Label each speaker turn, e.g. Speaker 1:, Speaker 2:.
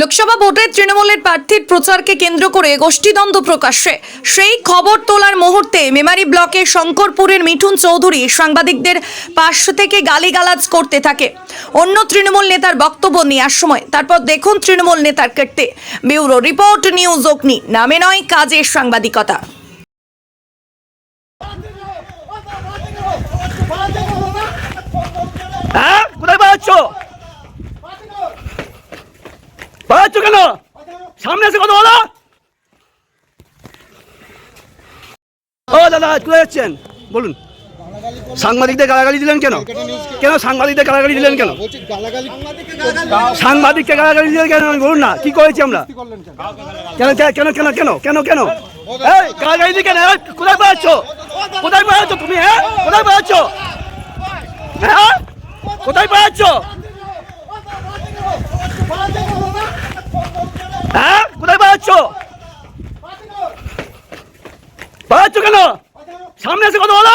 Speaker 1: লোকসভা ভোটে তৃণমূলের প্রার্থীর প্রচারকে কেন্দ্র করে গোষ্ঠীদ্বন্দ্ব প্রকাশ্যে। সেই খবর তোলার মুহূর্তে মেমারি ব্লকে শঙ্করপুরের মিঠুন চৌধুরী সাংবাদিকদের পাশ থেকে গালিগালাজ করতে থাকে। অন্য তৃণমূল নেতার বক্তব্য নেওয়ার সময়, তারপর দেখুন তৃণমূল নেতার কীর্তি। ব্যুরো রিপোর্ট, নিউজ অগ্নি। নামে নয়, কাজের সাংবাদিকতা।
Speaker 2: হ্যাঁ? কোথায় দাঁড়াচ্ছ কেন? সামনে এসে কথা বলো। ও দাদা চলে যাচ্ছেন? বলুন। সাংবাদিকদের গালাগালি দিলেন কেন? কেন সাংবাদিকদের গালাগালি দিলেন কেন? সাংবাদিককে গালাগালি দিলেন কেন? বলুন না, কি করেছি আমরা?
Speaker 3: কেন
Speaker 2: কেন কেন কেন কেন কেন গালাগালি কেন? কোথায় পাচ্ছ হ্যাঁ? কোথায় পাচ্ছ পাচ্ছ কেন? সামনে এসে কথা বলো।